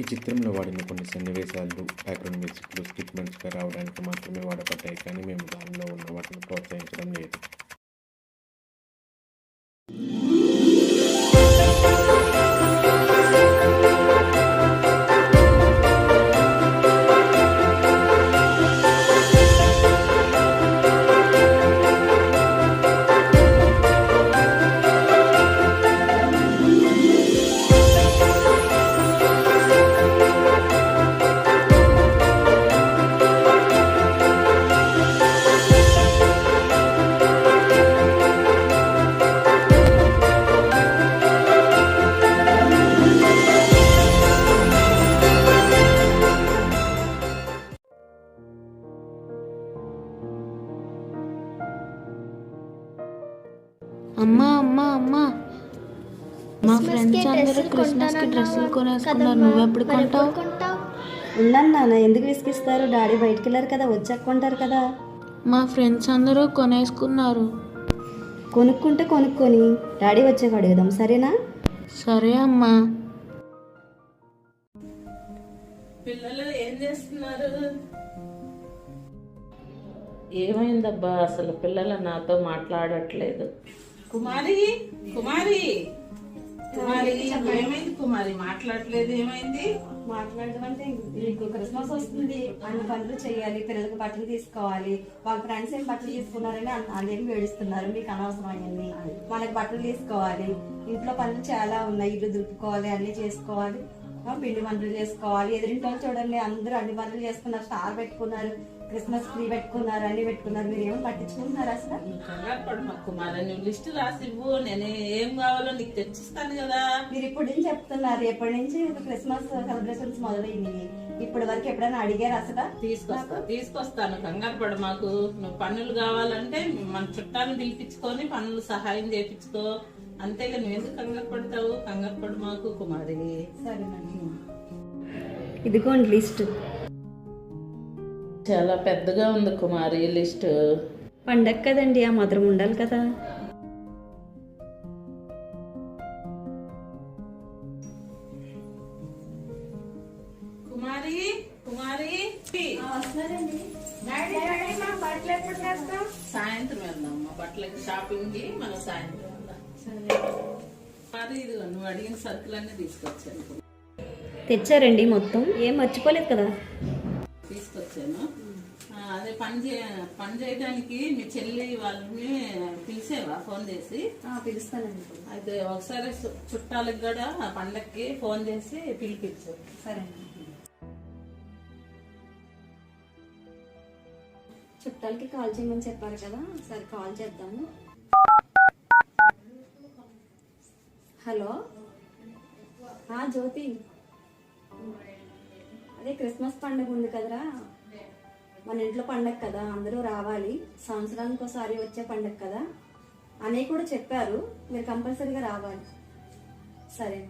ఈ చిత్రంలో వాడిన కొన్ని సన్నివేశాలు బ్యాక్గ్రౌండ్ మ్యూజిక్లు స్టిక్మెంట్స్గా రావడానికి మాత్రమే వాడబడ్డాయి కానీ మేము దానిలో ఉన్న వాటిని ప్రోత్సహించడం లేదు. అమ్మా అమ్మా అమ్మా. మా ఫ్రెండ్స్ అందరూ క్రిస్మస్కి డ్రెస్సులు కొనేసుకున్నారు. కొంటావు ఎప్పుడు కొంటావు? ఉన్నాను నాన్న ఎందుకు విసిగిస్తారు? డాడీ బయటికి వెళ్ళారు కదా వచ్చాక కొంటారు కదా. మా ఫ్రెండ్స్ అందరూ కొనేసుకున్నారు. కొనుక్కుంటే కొనుక్కొని డాడీ వచ్చాక అడుగుదాం సరేనా? సరే అమ్మా. పిల్లలు ఏం చేస్తున్నారు? ఏమైందబ్బా అసలు పిల్లలు నాతో మాట్లాడట్లేదు. కుమారి కుమారి. కుమారి ఏమైంది కుమారి? మాట్లాడట్లేదు ఏమైంది? మాట్లాడడం అంటే మీకు క్రిస్మస్ వస్తుంది అన్ని పనులు చేయాలి పిల్లలకు బట్టలు తీసుకోవాలి వాళ్ళ ఫ్రెండ్స్ ఏం బట్టలు తీసుకున్నారని అన్- అదేం వేడిస్తున్నారు మీకు అనవసరం అయ్యింది మనకి బట్టలు తీసుకోవాలి ఇంట్లో పనులు చాలా ఉన్నాయి ఇల్లు దులుపుకోవాలి అన్ని చేసుకోవాలి. పిండి వంటలు చేసుకోవాలి ఎదురింటి వాళ్ళు చూడండి అందరూ అన్ని పనులు చేసుకున్నారు స్టార్ పెట్టుకున్నారు. క్రిస్మస్ ట్రీ పెట్టుకున్నారు అన్ని పెట్టుకున్నారు మీరు ఏమో పట్టించుకుంటున్నారు అసలు? నువ్వు కంగారు పడు మా కుమారి నువ్వు లిస్ట్ రాసి ఇవ్వు నేను ఏం కావాలో నీకు తెచ్చిస్తాను కదా. మీరు ఇప్పుడు నుంచి చెప్తున్నారు? ఎప్పటి నుంచి క్రిస్మస్ సెలబ్రేషన్స్ మొదలైనవి? ఇప్పటి వరకు ఎప్పుడైనా అడిగారు అసలు? తీసుకొస్తా తీసుకొస్తాను. కంగారు పడు మాకు. నువ్వు పనులు కావాలంటే మన చుట్టాలను పిలిపించుకొని పనులు సహాయం చేపించుకో. అంతేగా నువ్వు ఎందుకు కంగారు పడతావు? కంగారు పడు మాకు కుమారి. సరేనండి. ఇదిగోండి లిస్ట్. చాలా పెద్దగా ఉంది కుమారి లిస్ట్. పండగ కదండి ఆ మాత్రం ఉండాలి కదా. కుమారి కుమారి సాయంత్రం వెళ్దాం. మా బట్టలకి షాపింగ్కి మనం సాయంత్రం వెళ్దాం. కుమారి ఇదిగో నువ్వు అడిగిన సరుకులన్నీ తీసుకొచ్చాను. తెచ్చారండి మొత్తం. ఏం మర్చిపోలేదు కదా. పని చే పని చేయడానికి మీ చెల్లి వాళ్ళని పిలిచేవా? ఫోన్ చేసి? పిలుస్తానండి. అయితే ఒకసారి చుట్టాలకు కూడా పండక్కి ఫోన్ చేసి పిలిపించు. సరే చుట్టాలకి కాల్ చేయమని చెప్పారు కదా సరే కాల్ చేద్దాము. హలో? జ్యోతి. అదే క్రిస్మస్ పండుగ ఉంది కదరా? మన ఇంట్లో పండగ కదా అందరూ రావాలి. సంవత్సరానికి ఒకసారి వచ్చే పండగ కదా. అని కూడా చెప్పారు మీరు కంపల్సరీగా రావాలి. సరే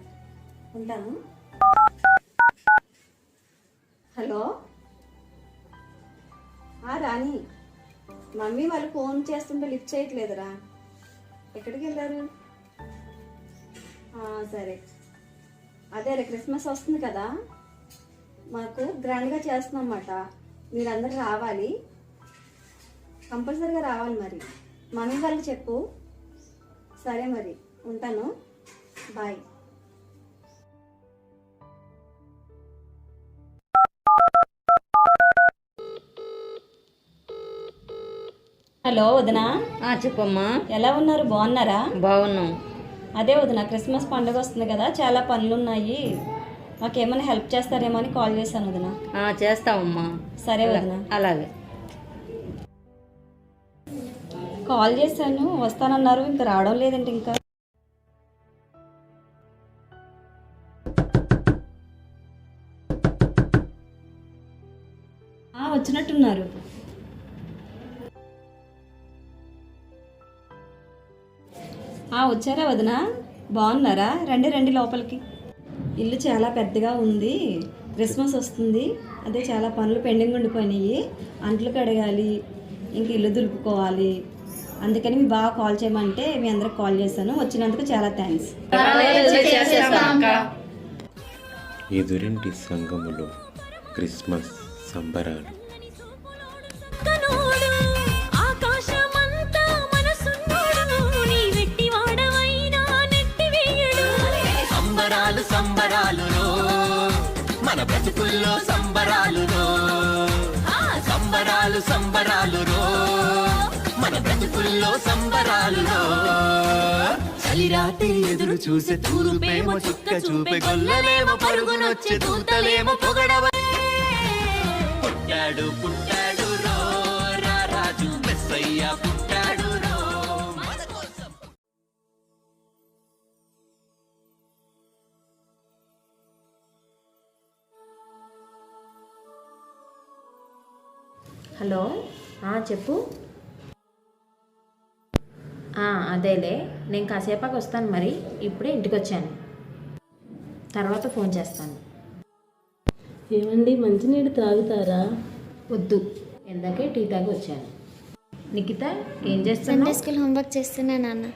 ఉంటాను. హలో? ఆ రాణి. మమ్మీ వాళ్ళు ఫోన్ చేస్తుంటే లిఫ్ట్ చేయట్లేదురా. ఎక్కడికి వెళ్ళారు? సరే. అదే రే క్రిస్మస్ వస్తుంది కదా. మాకు గ్రాండ్గా చేస్తున్నాం అన్నమాట. మీరందరూ రావాలి. కంపల్సరీగా రావాలి మరి. మమ్మీ వాళ్ళు చెప్పు. సరే మరి. ఉంటాను. బాయ్. హలో వదినా. ఆ, చెప్పమ్మా. ఎలా ఉన్నారు? బాగున్నారా? బాగున్నాం. అదే వదిన క్రిస్మస్ పండుగ వస్తుంది కదా చాలా పనులు ఉన్నాయి మాకేమైనా హెల్ప్ చేస్తారేమో అని కాల్ చేశాను వదిన. చేస్తామమ్మా సరే వదిన. అలాగే. కాల్ చేశాను వస్తానన్నారు ఇంకా రావడం లేదండి ఇంకా. ఆ, వచ్చినట్టున్నారు. ఆ, వచ్చారా వదిన? బాగున్నారా? రండి రండి లోపలికి. ఇల్లు చాలా పెద్దగా ఉంది. క్రిస్మస్ వస్తుంది. అదే చాలా పనులు పెండింగ్ ఉండిపోయినాయి. అంట్లు కడగాలి ఇంక ఇల్లు దులుపుకోవాలి. అందుకని మీ బాగా కాల్ చేయమంటే మీ అందరికి కాల్ చేశాను. వచ్చినందుకు చాలా థ్యాంక్స్. ఎదురింటి సంఘములో క్రిస్మస్ సంబరాలు. సంబరాల్లో సంబరాల్లో. చలిరాతే ఎదురు చూసే తూరుపేమో చుక్క చూపే గొల్లలేమో పరుగునొచ్చే తూతలేమో పొగడవ పుట్టాడు పుట్టాడు రాజు మెస్సయ్య పుట్టాడు హలో చెప్పు. అదేలే నేను కాసేపాకి వస్తాను మరి ఇప్పుడే ఇంటికి వచ్చాను తర్వాత ఫోన్ చేస్తాను. ఏమండి మంచినీళ్ళు తాగుతారా? వద్దు ఎందాకే టీ తాగి వచ్చాను నిఖిత ఏం చేస్తున్నావు? స్కూల్ హోంవర్క్ చేస్తున్నా నాన్న.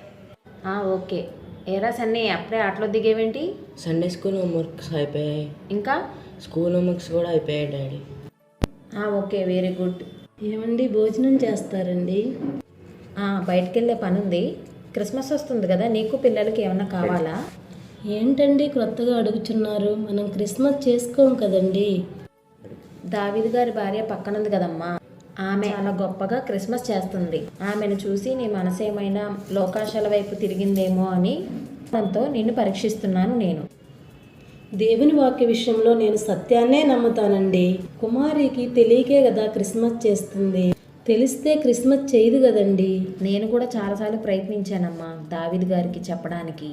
ఆ, ఓకే. ఏరా సన్నీ అప్పుడే ఆటలో దిగేవేంటి? సండే స్కూల్ హోంవర్క్స్ అయిపోయాయి. ఇంకా? స్కూల్ హోంవర్క్స్ కూడా అయిపోయాయి డాడీ. ఆ, ఓకే వెరీ గుడ్. ఏమండి భోజనం చేస్తారండి? బయటికి వెళ్ళే పని ఉంది క్రిస్మస్ వస్తుంది కదా నీకు పిల్లలకి ఏమైనా కావాలా? ఏంటండి కొత్తగా అడుగుతున్నారు మనం క్రిస్మస్ చేసుకోం కదండి. దావిద్ గారి భార్య పక్కనుంది కదమ్మా. ఆమె చాలా గొప్పగా క్రిస్మస్ చేస్తుంది. ఆమెను చూసి నీ మనసు ఏమైనా లోకాశాల వైపు తిరిగిందేమో అని దాంతో నిన్ను పరీక్షిస్తున్నాను నేను. దేవుని వాక్య విషయంలో నేను సత్యాన్నే నమ్ముతానండి. కుమారికి తెలియకే కదా క్రిస్మస్ చేస్తుంది. తెలిస్తే క్రిస్మస్ చేయదు కదండి. నేను కూడా చాలాసార్లు ప్రయత్నించానమ్మా దావిద్ గారికి చెప్పడానికి.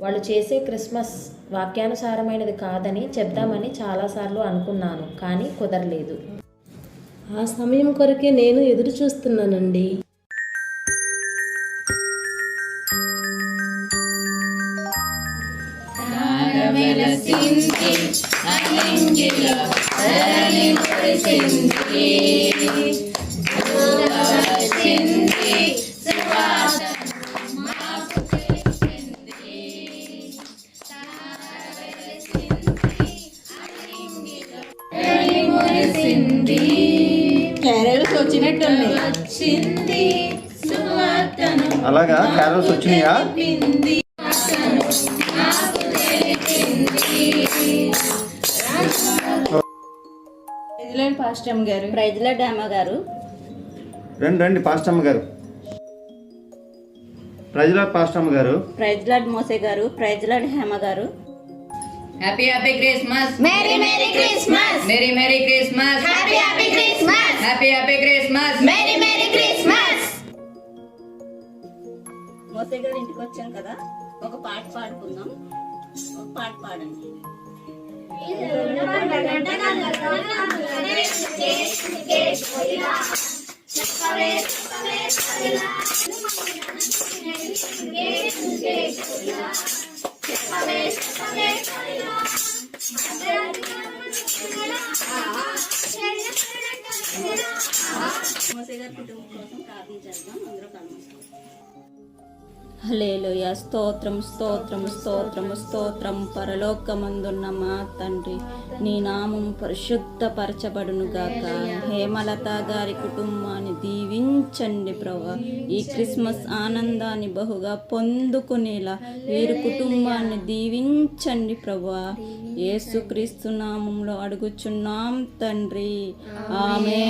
వాళ్ళు చేసే క్రిస్మస్ వాక్యానుసారమైనది కాదని చెప్దామని చాలాసార్లు అనుకున్నాను కానీ కుదరలేదు. ఆ సమయం కొరకే నేను ఎదురు చూస్తున్నానండి. అలాగా క్యారల్స్ వచ్చినాయా? గారు. రండి రండి పాస్టమ్మ గారు. ప్రజల పాస్టమ్మ గారు. ప్రైజ్లాడ్ మోసే గారు ప్రైజ్లాడ్ హేమ గారు. Happy happy Christmas merry merry Christmas merry merry Christmas happy happy Christmas happy happy Christmas merry merry Christmas మోసే గారు ఇంటికి వచ్చాం కదా. ఒక పాట పాడుకుందాం. ఒక పాట పాడండి. మోసే గారి కుటుంబం కోసం ప్రార్థన చేద్దాం అందరూ కలుస్తాం హలేలోయ స్తోత్రం స్తోత్రం స్తోత్రం స్తోత్రం పరలోకమందున్న మా తండ్రి. నీ నామం పరిశుద్ధపరచబడును గాక హేమలత గారి కుటుంబాన్ని దీవించండి ప్రభా. ఈ క్రిస్మస్ ఆనందాన్ని బహుగా పొందుకునేలా వీరి కుటుంబాన్ని దీవించండి ప్రభా. యేసుక్రీస్తు నామంలో అడుగుచున్నాం తండ్రి. ఆమె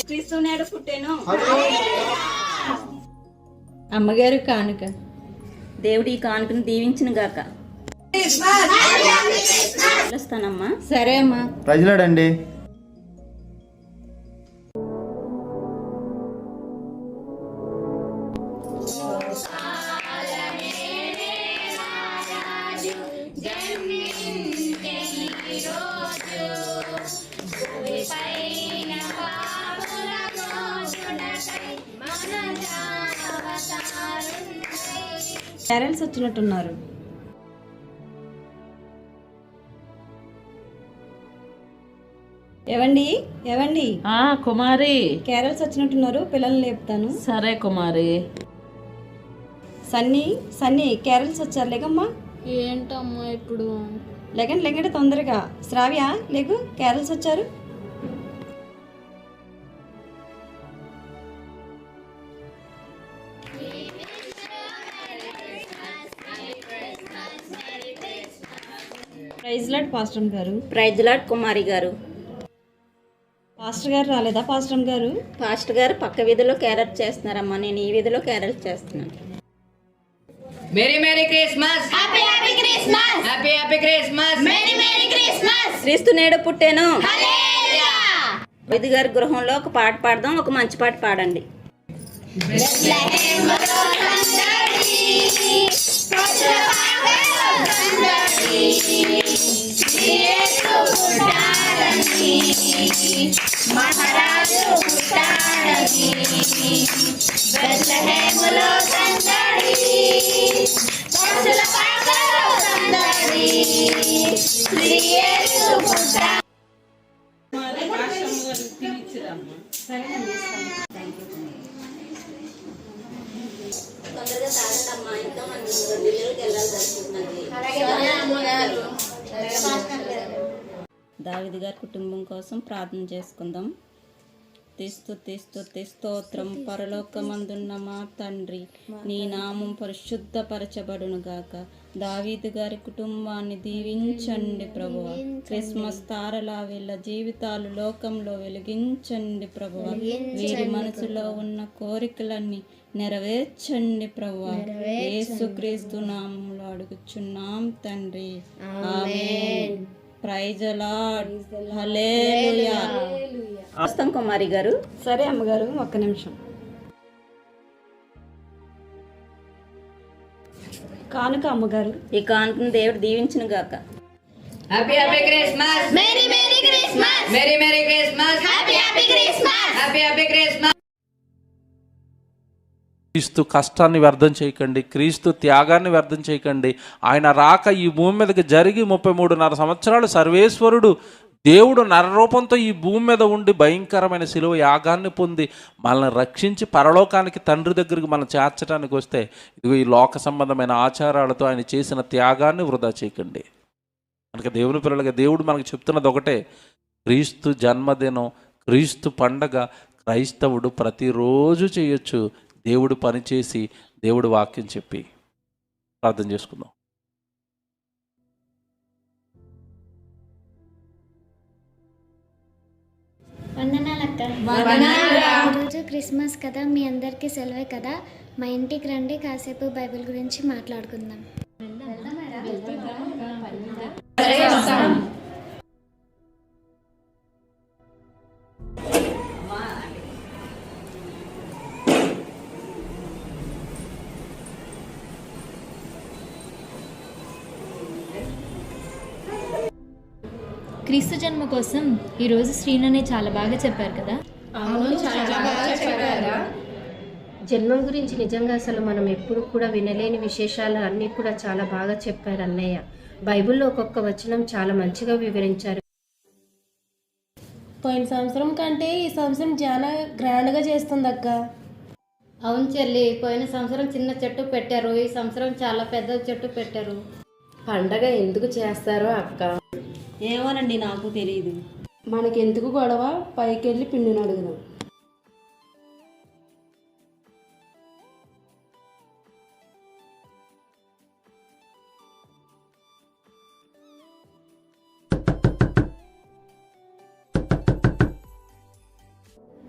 క్రీస్తునాడు పుట్టేను. అమ్మగారు కానుక. దేవుడి ఈ కానుకను దీవించిన గాక. సరే అమ్మా. ప్రజలాడండి. పేరెంట్స్ వచ్చినట్టున్నారు. ఏవండి? ఏవండి? ఆ కుమారి. కేరల్స్ వచ్చినట్టున్నారు. పిల్లల్ని లేపుతాను. సరే కుమారి. సన్నీ సన్నీ క్యారల్స్ వచ్చారు. లేకమ్మా ఏంటమ్మా ఇప్పుడు? లెగండి లెగండి తొందరగా. శ్రావ్య లేకు క్యారల్స్ వచ్చారు. ప్రైజ్ లాడ్ పాస్టమ్ గారు. ప్రైజ్ లాడ్ కుమారి గారు. పాస్టర్ గారు రాలేదా? పాస్టమ్ గారు? పాస్టర్ గారు పక్క వీధిలో క్యారెట్ చేస్తున్నారమ్మా. నేను ఈ వీధిలో క్యారెట్ చేస్తున్నాను. Merry merry Christmas happy happy Christmas happy happy Christmas merry merry Christmas క్రీస్తు నేడు పుట్టాను. విధి గారి గృహంలో ఒక పాట పాడదాం. ఒక మంచి పాట పాడండి. కుటుంబం కోసం ప్రార్థన చేసుకుందాం. తీస్తూ తీస్తూ స్తోత్రం పరలోకమందున్న మా తండ్రి నీ నామం పరిశుద్ధపరచబడును గాక. దావీదు గారి కుటుంబాన్ని దీవించండి ప్రభువ క్రిస్మస్ తారలా వీళ్ళ జీవితాలు లోకంలో వెలిగించండి ప్రభువ వీరి మనసులో ఉన్న కోరికలన్నీ నెరవేర్చండి ప్రభువ యేసుక్రీస్తు నామంలో అడుగుచున్నాం తండ్రి. ఆమేన్. ప్రైజ్ లార్డ్ హల్లెలూయా వస్తాం కుమారి గారు. సరే అమ్మగారు ఒక్క నిమిషం. కానుక అమ్మగారు. ఈ కానుకను దేవుడు దీవించును గాక. Happy happy Christmas merry merry Christmas merry merry Christmas happy happy Christmas happy happy Christmas క్రీస్తు కష్టాన్ని వ్యర్థం చేయకండి క్రీస్తు త్యాగాన్ని వ్యర్థం చేయకండి. ఆయన రాక ఈ భూమి మీదకి జరిగి ముప్పై మూడున్నర సంవత్సరాలు సర్వేశ్వరుడు దేవుడు నరరూపంతో ఈ భూమి మీద ఉండి భయంకరమైన శిలువ యాగాన్ని పొంది మనల్ని రక్షించి పరలోకానికి తండ్రి దగ్గరికి మనం చేర్చడానికి వస్తే ఇదిగో ఈ లోక సంబంధమైన ఆచారాలతో ఆయన చేసిన త్యాగాన్ని వృధా చేయకండి. మనకి దేవుని పిల్లలకి దేవుడు మనకు చెప్తున్నది ఒకటే క్రీస్తు జన్మదినం క్రీస్తు పండగ క్రైస్తవుడు ప్రతిరోజు చేయొచ్చు. దేవుడు పనిచేసి దేవుడు వాక్యం చెప్పి ప్రార్థన చేసుకుందాం. వందనాలక్క. ఈరోజు క్రిస్మస్ కదా మీ అందరికీ సెలవే కదా. మా ఇంటికి రండి కాసేపు బైబిల్ గురించి మాట్లాడుకుందాం. క్రీస్తు జన్మ కోసం ఈరోజు శ్రీననే చాలా బాగా చెప్పారు కదా? జన్మం గురించి నిజంగా అసలు మనం ఎప్పుడు కూడా వినలేని విశేషాలు అన్నీ కూడా చాలా బాగా చెప్పారు అన్నయ్య. బైబిల్లో ఒక్కొక్క వచనం చాలా మంచిగా వివరించారు. పోయిన సంవత్సరం కంటే ఈ సంవత్సరం చాలా గ్రాండ్గా చేస్తుంది అక్క. అవును చెల్లి పోయిన సంవత్సరం చిన్న చెట్టు పెట్టారు. ఈ సంవత్సరం చాలా పెద్ద చెట్టు పెట్టారు. పండగ ఎందుకు చేస్తారో అక్క? ఏమోనండి నాకు తెలియదు మనకెందుకు గొడవ? పైకి వెళ్ళి పిండిని అడుగుదాం.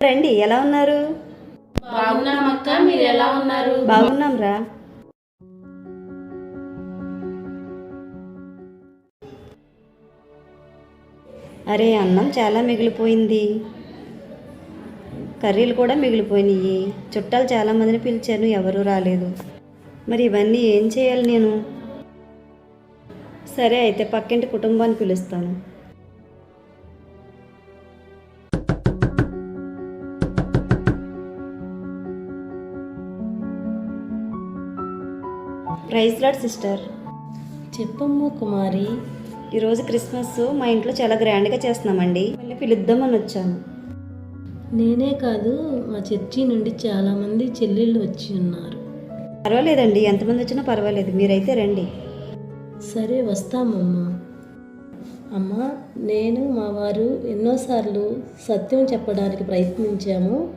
రండి ఎలా ఉన్నారు? బాగున్నామక్క మీరు ఎలా ఉన్నారు? బాగున్నాం రా. అరే అన్నం చాలా మిగిలిపోయింది. కర్రీలు కూడా మిగిలిపోయినాయి చుట్టాలు చాలా మందిని పిలిచాను ఎవరూ రాలేదు. మరి ఇవన్నీ ఏం చేయాలి నేను? సరే అయితే పక్కింటి కుటుంబాన్ని పిలుస్తాను. Praise Lord sister. చెప్పమ్మ కుమారి. ఈరోజు క్రిస్మస్ మా ఇంట్లో చాలా గ్రాండ్గా చేస్తున్నామండి. మళ్ళీ పిలుద్దామని వచ్చాను. నేనే కాదు మా చర్చి నుండి చాలామంది చెల్లెళ్ళు వచ్చి ఉన్నారు. పర్వాలేదండి ఎంతమంది వచ్చినా పర్వాలేదు మీరైతే రండి. సరే వస్తామమ్మా. అమ్మా నేను మా వారు ఎన్నోసార్లు సత్యం చెప్పడానికి ప్రయత్నించాము.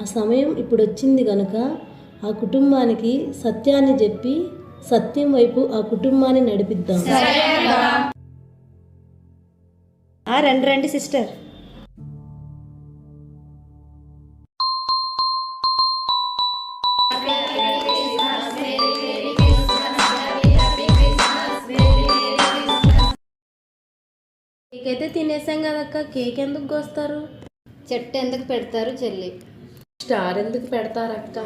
ఆ సమయం ఇప్పుడు వచ్చింది కనుక ఆ కుటుంబానికి సత్యాన్ని చెప్పి సత్యం వైపు ఆ కుటుంబాన్ని నడిపిద్దాం. రండి రండి సిస్టర్. కేక్ అయితే తినేసాం కదక్క. కేక్ ఎందుకు కోస్తారు? చెట్టు ఎందుకు పెడతారు చెల్లి? స్టార్ ఎందుకు పెడతారక్క?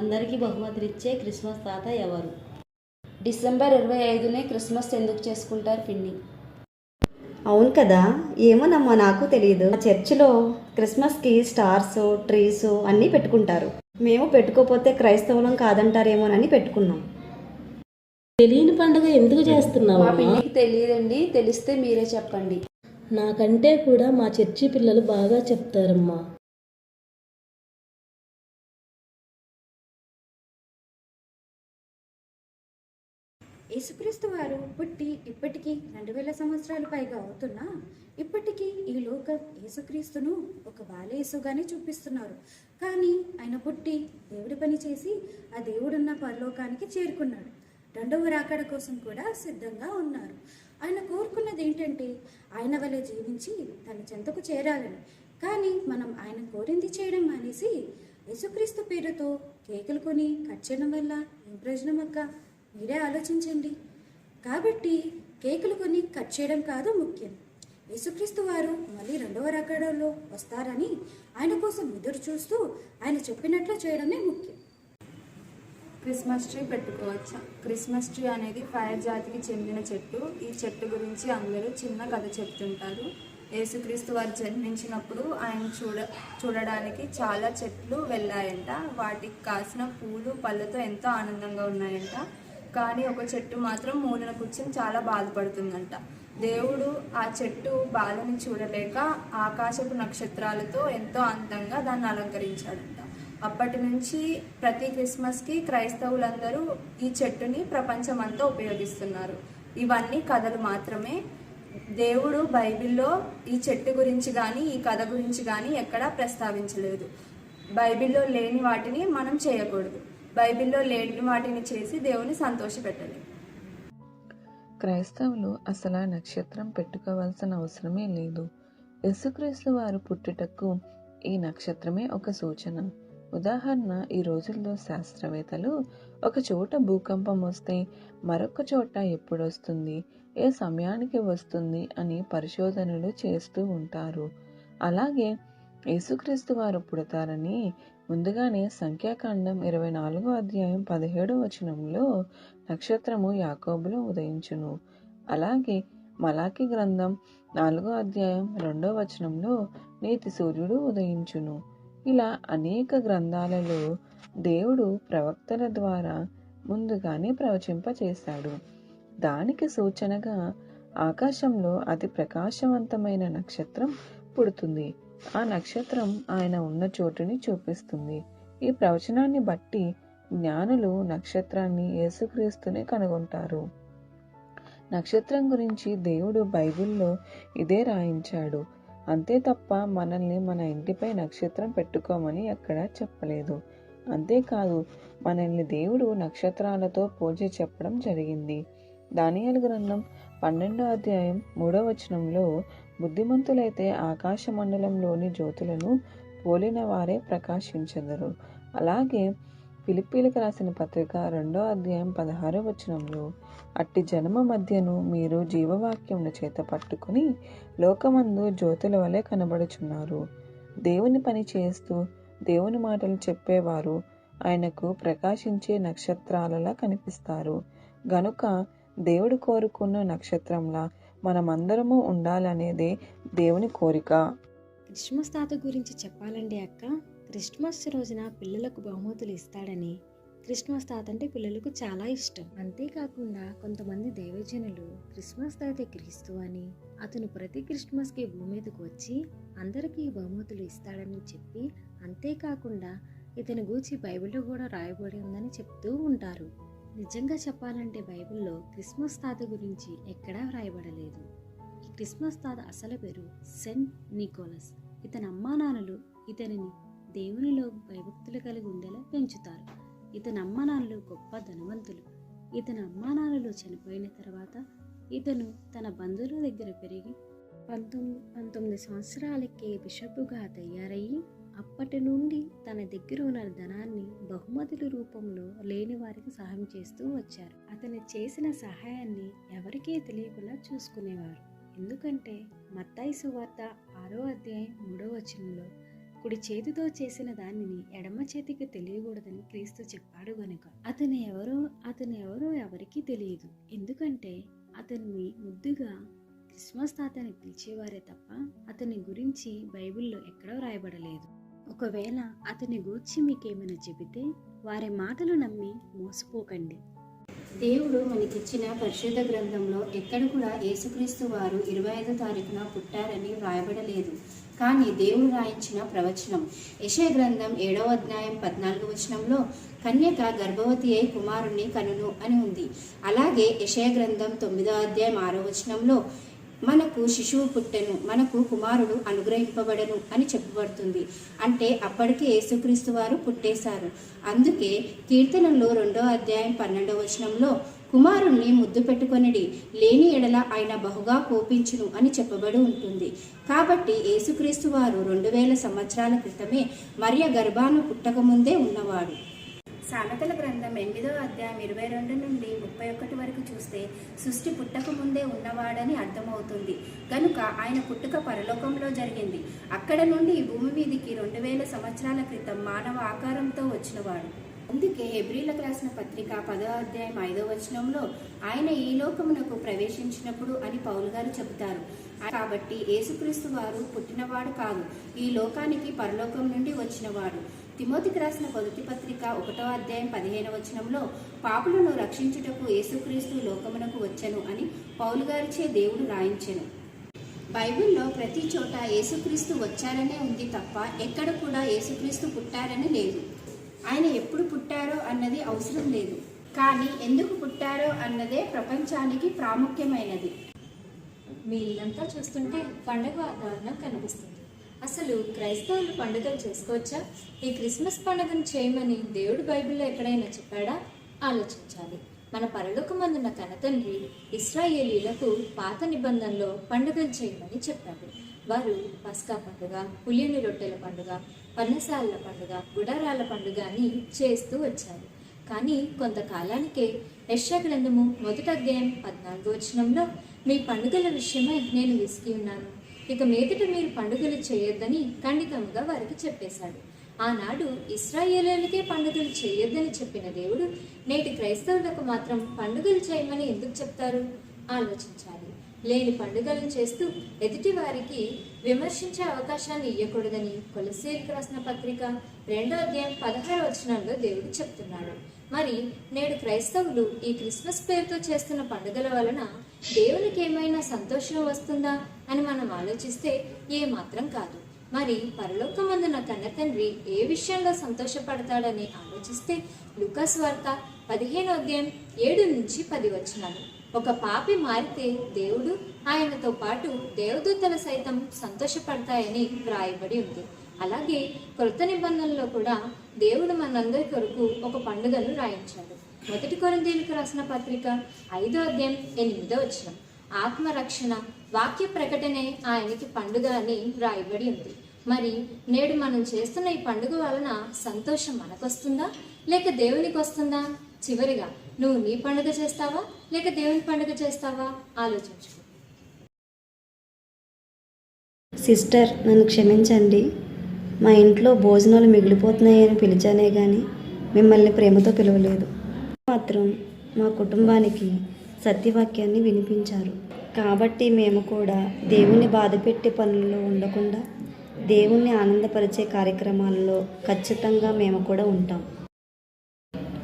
అందరికీ బహుమతులు ఇచ్చే క్రిస్మస్ తాత ఎవరు? డిసెంబర్ ఇరవై ఐదునే క్రిస్మస్ ఎందుకు చేసుకుంటారు పిన్ని? అవును కదా? ఏమోనమ్మా నాకు తెలియదు మా చర్చిలో క్రిస్మస్కి స్టార్స్ ట్రీస్ అన్నీ పెట్టుకుంటారు. మేము పెట్టుకోపోతే క్రైస్తవులం కాదంటారేమోనని పెట్టుకున్నాం. తెలియని పండుగ ఎందుకు చేస్తున్నావు మా పిన్నికి తెలియదండి. తెలిస్తే మీరే చెప్పండి. నాకంటే కూడా మా చర్చి పిల్లలు బాగా చెప్తారమ్మా. యేసుక్రీస్తు వారు పుట్టి ఇప్పటికీ రెండు వేల సంవత్సరాలు పైగా అవుతున్నా ఇప్పటికీ ఈ లోకం యేసుక్రీస్తును ఒక బాలయేసుగానే చూపిస్తున్నారు. కానీ ఆయన పుట్టి దేవుడి పని చేసి ఆ దేవుడున్న పరలోకానికి చేరుకున్నాడు. రెండవ రాకడ కోసం కూడా సిద్ధంగా ఉన్నారు. ఆయన కోరుకున్నది ఏంటంటే ఆయన వలె జీవించి తన చెంతకు చేరాలని. కానీ మనం ఆయన కోరింది చేయడం మానేసి యేసుక్రీస్తు పేరుతో కేకులు కొని కట్ చేయడం వల్ల ఏం ప్రయోజనం అక్క? మీరే ఆలోచించండి. కాబట్టి కేకులు కొని కట్ చేయడం కాదు ముఖ్యం. యేసుక్రీస్తు వారు మళ్ళీ రెండవ రకడంలో వస్తారని ఆయన కోసం ఎదురు చూస్తూ ఆయన చెప్పినట్లు చేయడమే ముఖ్యం. క్రిస్మస్ ట్రీ పెట్టుకోవచ్చా? క్రిస్మస్ ట్రీ అనేది ఫైర్ జాతికి చెందిన చెట్టు. ఈ చెట్టు గురించి అందరూ చిన్న కథ చెప్తుంటారు. యేసుక్రీస్తు వారు జన్మించినప్పుడు ఆయన చూడ చూడడానికి చాలా చెట్లు వెళ్ళాయంట. వాటికి కాసిన పూలు పళ్ళతో ఎంతో ఆనందంగా ఉన్నాయంట. కానీ ఒక చెట్టు మాత్రం మూలన కూర్చొని చాలా బాధపడుతుందంట. దేవుడు ఆ చెట్టు బాధని చూడలేక ఆకాశపు నక్షత్రాలతో ఎంతో అందంగా దాన్ని అలంకరించాడంట. అప్పటి నుంచి ప్రతి క్రిస్మస్కి క్రైస్తవులందరూ ఈ చెట్టుని ప్రపంచమంతా ఉపయోగిస్తున్నారు. ఇవన్నీ కథలు మాత్రమే. దేవుడు బైబిల్లో ఈ చెట్టు గురించి కానీ ఈ కథ గురించి కానీ ఎక్కడా ప్రస్తావించలేదు. బైబిల్లో లేని వాటిని మనం చేయకూడదు. బైబిల్లో లేని వాటిని చేసి దేవుని సంతోషపెట్టాలి క్రైస్తవులు అసలు ఆ నక్షత్రం పెట్టుకోవాల్సిన అవసరమే లేదు. యేసుక్రీస్తు వారు పుట్టుటకు ఈ నక్షత్రమే ఒక సూచన. ఉదాహరణ ఈ రోజుల్లో శాస్త్రవేత్తలు ఒక చోట భూకంపం వస్తే మరొక చోట ఎప్పుడొస్తుంది ఏ సమయానికి వస్తుంది అని పరిశోధనలు చేస్తూ ఉంటారు. అలాగే యేసుక్రీస్తు వారు పుడతారని ముందుగానే సంఖ్యాకాండం ఇరవై నాలుగో అధ్యాయం పదిహేడో వచనంలో నక్షత్రము యాకోబులో ఉదయించును. అలాగే మలాకి గ్రంథం నాలుగో అధ్యాయం రెండో వచనంలో నీతి సూర్యుడు ఉదయించును. ఇలా అనేక గ్రంథాలలో దేవుడు ప్రవక్తల ద్వారా ముందుగానే ప్రవచింపచేశాడు. దానికి సూచనగా ఆకాశంలో అతి ప్రకాశవంతమైన నక్షత్రం పుడుతుంది. ఆ నక్షత్రం ఆయన ఉన్న చోటుని చూపిస్తుంది. ఈ ప్రవచనాన్ని బట్టి జ్ఞానులు నక్షత్రాన్ని యేసుక్రీస్తునే కనుగొంటారు. నక్షత్రం గురించి దేవుడు బైబిల్లో ఇదే రాయించాడు. అంతే తప్ప మనల్ని మన ఇంటిపై నక్షత్రం పెట్టుకోమని ఎక్కడా చెప్పలేదు. అంతేకాదు మనల్ని దేవుడు నక్షత్రాలతో పూజ చెప్పడం జరిగింది. దానియాల గ్రంథం పన్నెండో అధ్యాయం మూడో వచనంలో బుద్ధిమంతులైతే ఆకాశ మండలంలోని జ్యోతులను పోలిన వారే ప్రకాశించెదరు. అలాగే పిలిపిలకు రాసిన పత్రిక రెండో అధ్యాయం పదహారో వచనంలో అట్టి జన్మ మధ్యను మీరు జీవవాక్యమును చేత పట్టుకుని లోకమందు జ్యోతుల వలె కనబడుచున్నారు. దేవుని పని చేస్తూ దేవుని మాటలు చెప్పేవారు ఆయనకు ప్రకాశించే నక్షత్రాలలా కనిపిస్తారు. గనుక దేవుడు కోరుకున్న నక్షత్రంలా మనమందరము ఉండాలనేదే దేవుని కోరిక. క్రిస్మస్ తాత గురించి చెప్పాలండి అక్క. క్రిస్మస్ రోజున పిల్లలకు బహుమతులు ఇస్తాడని. క్రిస్మస్ తాత అంటే పిల్లలకు చాలా ఇష్టం. అంతేకాకుండా కొంతమంది దైవజనులు క్రిస్మస్ తాత క్రీస్తు అని అతను ప్రతి క్రిస్మస్కి భూమి మీదకు వచ్చి అందరికీ బహుమతులు ఇస్తాడని చెప్పి అంతేకాకుండా ఇతని గూర్చి బైబిల్లో కూడా రాయబడి ఉందని చెప్తూ ఉంటారు. నిజంగా చెప్పాలంటే బైబిల్లో క్రిస్మస్ తాత గురించి ఎక్కడా వ్రాయబడలేదు. ఈ క్రిస్మస్ తాత అసలు పేరు సెంట్ నికోలస్. ఇతని అమ్మానాన్నలు ఇతనిని దేవునిలో భయభక్తులు కలిగి ఉండేలా పెంచుతారు. ఇతని అమ్మానాన్నలు గొప్ప ధనవంతులు. ఇతని అమ్మానాన్నలు చనిపోయిన తర్వాత ఇతను తన బంధువుల దగ్గర పెరిగి పంతొమ్మిది పంతొమ్మిది సంవత్సరాలకే బిషప్గా తయారయ్యి అప్పటి నుండి తన దగ్గర ఉన్న ధనాన్ని బహుమతుల రూపంలో లేని వారికి సహాయం చేస్తూ వచ్చారు. అతను చేసిన సహాయాన్ని ఎవరికీ తెలియకుండా చూసుకునేవారు. ఎందుకంటే మత్తాయి సువార్త ఆరో అధ్యాయం మూడో వచనంలో కుడి చేతితో చేసిన దానిని ఎడమ చేతికి తెలియకూడదని క్రీస్తు చెప్పాడు గనుక అతను ఎవరో అతను ఎవరో ఎవరికీ తెలియదు. ఎందుకంటే అతన్ని ముద్దుగా క్రిస్మస్ తాతని పిలిచేవారే తప్ప అతని గురించి బైబిల్లో ఎక్కడో రాయబడలేదు. ఒకవేళ అతని గూర్చి మీకేమైనా చెబితే వారి మాటలు నమ్మి మోసపోకండి. దేవుడు మనకిచ్చిన పరిశుద్ధ గ్రంథంలో ఎక్కడ కూడా యేసుక్రీస్తు వారు ఇరవై ఐదో తారీఖున పుట్టారని వ్రాయబడలేదు. కానీ దేవుడు రాయించిన ప్రవచనం. యశయ గ్రంథం ఏడవ అధ్యాయం పద్నాలుగు వచనంలో కన్యక గర్భవతి అయి కుమారుణ్ణి కనును అని ఉంది. అలాగే యశయ గ్రంథం తొమ్మిదో అధ్యాయం ఆరో వచనంలో మనకు శిశువు పుట్టెను మనకు కుమారుడు అనుగ్రహింపబడను అని చెప్పబడుతుంది. అంటే అప్పటికే యేసుక్రీస్తు వారు పుట్టేశారు. అందుకే కీర్తనలో రెండో అధ్యాయం పన్నెండవ వచనంలో కుమారుణ్ణి ముద్దు పెట్టుకొనిడి లేని ఎడల ఆయన బహుగా కోపించును అని చెప్పబడి ఉంటుంది. కాబట్టి యేసుక్రీస్తు వారు రెండు వేల సంవత్సరాల క్రితమే మరియ గర్భాను పుట్టకముందే ఉన్నవాడు. సామెతల గ్రంథం ఎనిమిదో అధ్యాయం ఇరవై రెండు నుండి ముప్పై ఒకటి వరకు చూస్తే సృష్టి పుట్టక ముందే ఉన్నవాడని అర్థమవుతుంది. కనుక ఆయన పుట్టుక పరలోకంలో జరిగింది. అక్కడ నుండి ఈ భూమి మీదికి రెండు వేల సంవత్సరాల క్రితం మానవ ఆకారంతో వచ్చినవాడు. అందుకే హెబ్రిలకు రాసిన పత్రిక పదో అధ్యాయం ఐదో వచనంలో ఆయన ఈ లోకమునకు ప్రవేశించినప్పుడు అని పౌలు గారు చెబుతారు. కాబట్టి యేసుక్రీస్తు వారు పుట్టినవాడు కాదు ఈ లోకానికి పరలోకం నుండి వచ్చినవాడు. తిమోతికి రాసిన మొదటి పత్రిక ఒకటో అధ్యాయం పదిహేను వచనంలో పాపులను రక్షించుటకు యేసుక్రీస్తు లోకమునకు వచ్చెను అని పౌలు గారిచే దేవుడు రాయించెను. బైబిల్లో ప్రతి చోట యేసుక్రీస్తు వచ్చారనే ఉంది తప్ప ఎక్కడ కూడా యేసుక్రీస్తు పుట్టారని లేదు. ఆయన ఎప్పుడు పుట్టారో అన్నది అవసరం లేదు. కానీ ఎందుకు పుట్టారో అన్నదే ప్రపంచానికి ప్రాముఖ్యమైనది. మీ ఇల్లంతా చూస్తుంటే పండగ వాతావరణం కనిపిస్తుంది. అసలు క్రైస్తవులు పండుగలు చేసుకోవచ్చా? ఈ క్రిస్మస్ పండుగను చేయమని దేవుడు బైబిల్లో ఎక్కడైనా చెప్పాడా? ఆలోచించాలి. మన పరలోకమందున్న కనతండ్రి ఇస్రాయేలీలకు పాత నిబంధనలో పండుగలు చేయమని చెప్పాడు. వారు పస్కా పండుగ పులియని రొట్టెల పండుగ పన్నసాల పండుగ గుడారాల పండుగ అని చేస్తూ వచ్చారు. కానీ కొంతకాలానికే యశ గ్రంథము మొదట అధ్యాయం పద్నాలుగు వచనంలో మీ పండుగల విషయమై నేను విసిగి ఉన్నాను. ఇక మీదట మీరు పండుగలు చేయొద్దని ఖండితంగా వారికి చెప్పేశాడు. ఆనాడు ఇస్రాయేలీలకే పండుగలు చేయొద్దని చెప్పిన దేవుడు నేటి క్రైస్తవులకు మాత్రం పండుగలు చేయమని ఎందుకు చెప్తారు? ఆలోచించాలి. లేని పండుగలను చేస్తూ ఎదుటి వారికి విమర్శించే అవకాశాన్ని ఇవ్వకూడదని కొలసీలకు రాసిన పత్రిక రెండో అధ్యాయం పదహారు వచనాల్లో దేవుడు చెప్తున్నాడు. మరి నేడు క్రైస్తవులు ఈ క్రిస్మస్ పేరుతో చేస్తున్న పండుగల వలన దేవునికి ఏమైనా సంతోషం వస్తుందా అని మనం ఆలోచిస్తే ఏ మాత్రం కాదు. మరి పరలోకమందున కన్న తండ్రి ఏ విషయంలో సంతోషపడతాడని ఆలోచిస్తే లుకాస్ వార్త పదిహేను అధ్యాయం ఏడు నుంచి పది వచనాలు. ఒక పాపి మారితే దేవుడు ఆయనతో పాటు దేవదూతలు సైతం సంతోషపడతాయని వ్రాయబడి ఉంది. అలాగే కృత నిబంధనలో కూడా దేవుడు మనందరి కొరకు ఒక పండుగను రాయించాడు. మొదటి కొరిందీలకు రాసిన పత్రిక ఐదో అధ్యాయం ఎనిమిదో వచ్చిన ఆత్మరక్షణ వాక్య ప్రకటనే ఆయనకి పండుగ అని వ్రాయబడి ఉంది. మరి నేడు మనం చేస్తున్న ఈ పండుగ వలన సంతోషం మనకొస్తుందా? లేక దేవునికి వస్తుందా? చివరిగా నువ్వు నీ పండుగ చేస్తావా? లేక దేవుని పండుగ చేస్తావా? ఆలోచించు సిస్టర్ నన్ను క్షమించండి. మా ఇంట్లో భోజనాలు మిగిలిపోతున్నాయని పిలిచానే కానీ మిమ్మల్ని ప్రేమతో పిలవలేదు. మాత్రం మా కుటుంబానికి సత్యవాక్యాన్ని వినిపించారు. కాబట్టి మేము కూడా దేవుని బాధపెట్టే పనుల్లో ఉండకుండా దేవుణ్ణి ఆనందపరిచే కార్యక్రమాలలో ఖచ్చితంగా మేము కూడా ఉంటాం.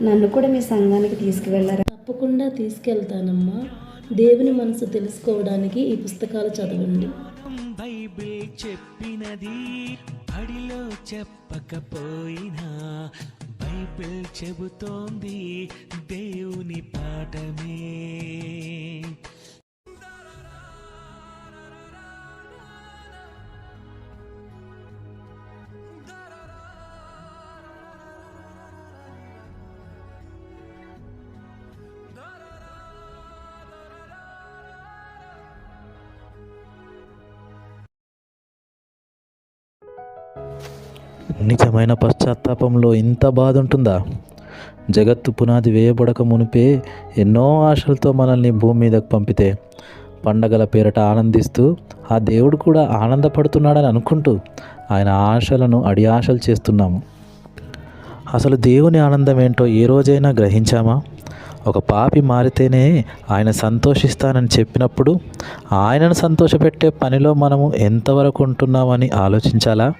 నన్ను కూడా మీ సంఘానికి తీసుకువెళ్ళరా? తప్పకుండా తీసుకెళ్తానమ్మా. దేవుని మనసు తెలుసుకోవడానికి ఈ పుస్తకాలు చదవండి. బైబిల్ చెప్పినది బడిలో చెప్పకపోయినా బైబిల్ చెబుతోంది దేవుని పాఠమే. నిజమైన పశ్చాత్తాపంలో ఇంత బాధ ఉంటుందా జగత్తు పునాది వేయబడక మునిపే ఎన్నో ఆశలతో మనల్ని భూమి మీదకు పంపితే పండగల పేరట ఆనందిస్తూ ఆ దేవుడు కూడా ఆనందపడుతున్నాడని అనుకుంటూ ఆయన ఆశలను అడి ఆశలు చేస్తున్నాము. అసలు దేవుని ఆనందం ఏంటో ఏ రోజైనా గ్రహించామా? ఒక పాపి మారితేనే ఆయన సంతోషిస్తానని చెప్పినప్పుడు ఆయనను సంతోషపెట్టే పనిలో మనము ఎంతవరకు ఉంటున్నామని ఆలోచించాలా?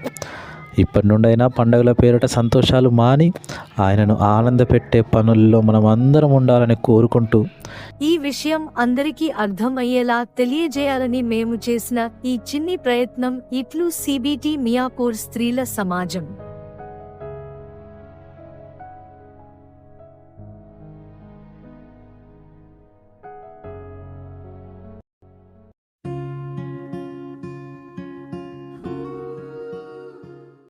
ఇప్పటి నుండైనా పండుగల పేరిట సంతోషాలు మాని ఆయనను ఆనందపెట్టే పనుల్లో మనం అందరం ఉండాలని కోరుకుంటూ ఈ విషయం అందరికీ అర్థమయ్యేలా తెలియజేయాలని మేము చేసిన ఈ చిన్ని ప్రయత్నం ఇట్లు సిబిటి మియాపూర్ స్త్రీల సమాజం.